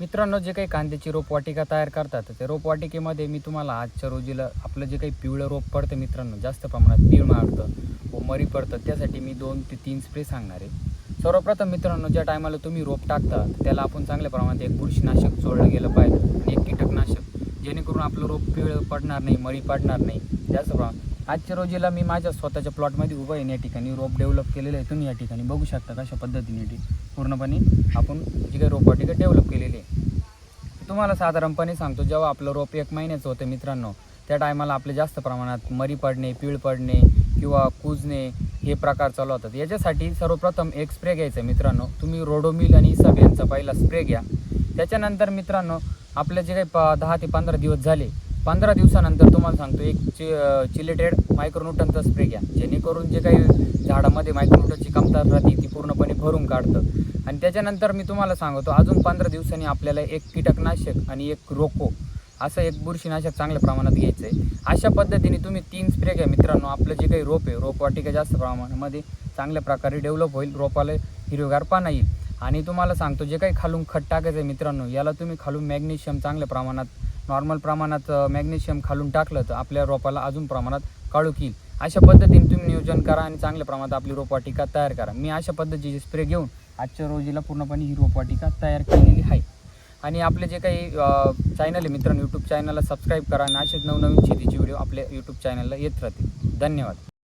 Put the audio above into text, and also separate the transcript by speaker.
Speaker 1: मित्रांनो जे काही कांद्याची रोपवाटिका तयार करतात त्या रोपवाटिकेमध्ये मी तुम्हाला आजच्या रोजीला आपलं जे काही पिवळं रोप पडतं मित्रांनो जास्त प्रमाणात तीळ मारतं व मरी पडतं त्यासाठी मी दोन ते तीन स्प्रे सांगणार आहे. सर्वप्रथम मित्रांनो ज्या टायमाला तुम्ही रोप टाकता त्याला आपण चांगल्या प्रमाणात एक बुरशीनाशक जोडलं गेलं पाहिजे आणि एक कीटकनाशक जेणेकरून आपलं रोप पिवळं पडणार नाही मळी पडणार नाही जास्त प्रमाणात. आजच्या रोजीला मी माझ्या स्वतःच्या प्लॉटमध्ये उभं आहे या ठिकाणी रोप डेव्हलप केलेलं आहे. तुम्ही या ठिकाणी बघू शकता कशा पद्धतीने ती पूर्णपणे आपण जी काही रोपवाटिका डेव्हलप केलेली आहे. तुम्हाला साधारणपणे सांगतो जेव्हा आपलं रोप एक महिन्याचं होतं मित्रांनो त्या टायमाला आपले जास्त प्रमाणात मरी पडणे पीळ पडणे किंवा कुजणे हे प्रकार चालू होतात. याच्यासाठी सर्वप्रथम एक स्प्रे घ्यायचा आहे मित्रांनो. तुम्ही रोडोमिल आणि सब यांचा पहिला स्प्रे घ्या. त्याच्यानंतर मित्रांनो आपले जे काही प दहा ते पंधरा दिवस झाले पंधरा दिवसानंतर तुम्हाला सांगतो एक चि चिलेटेड मायक्रोन्यूटनचा स्प्रे घ्या. जेणेकरून जे काही झाडामध्ये मायक्रोन्यूटनची कमतरता राहते ती पूर्णपणे भरून काढतं. आणि त्याच्यानंतर मी तुम्हाला सांगतो अजून पंधरा दिवसांनी आपल्याला एक कीटकनाशक आणि एक रोको असं एक बुरशीनाशक चांगल्या प्रमाणात घ्यायचं आहे अशा पद्धतीने तुम्ही तीन स्प्रे घ्या मित्रांनो. आपलं जे काही रोप आहे रोपवाटिका जास्त प्रमाणामध्ये चांगल्या प्रकारे डेव्हलप होईल रोपाला हिरवेगार पाना येईल. आणि तुम्हाला सांगतो जे काही खालून खत टाकायचं आहे मित्रांनो याला तुम्ही खालून मॅग्नेशियम चांगल्या प्रमाणात नॉर्मल प्रमाणात मॅग्नेशियम खालून टाकलं तर आपल्या रोपाला अजून प्रमाणात काळूक येईल अशा पद्धतीने तुम्ही नियोजन करा आणि चांगल्या प्रमाणात आपली रोपवाटिका तयार करा. मी अशा पद्धतीचे स्प्रे घेऊन आजच्या रोजीला पूर्णपणे ही रोपवाटिका तयार केलेली आहे. आणि आपले जे काही चॅनल आहे मित्रांनो यूट्यूब चॅनलला सबस्क्राईब करा आणि असेच नवनवीन शेतीचे व्हिडिओ आपल्या यूट्यूब चॅनलला येत राहतील. धन्यवाद.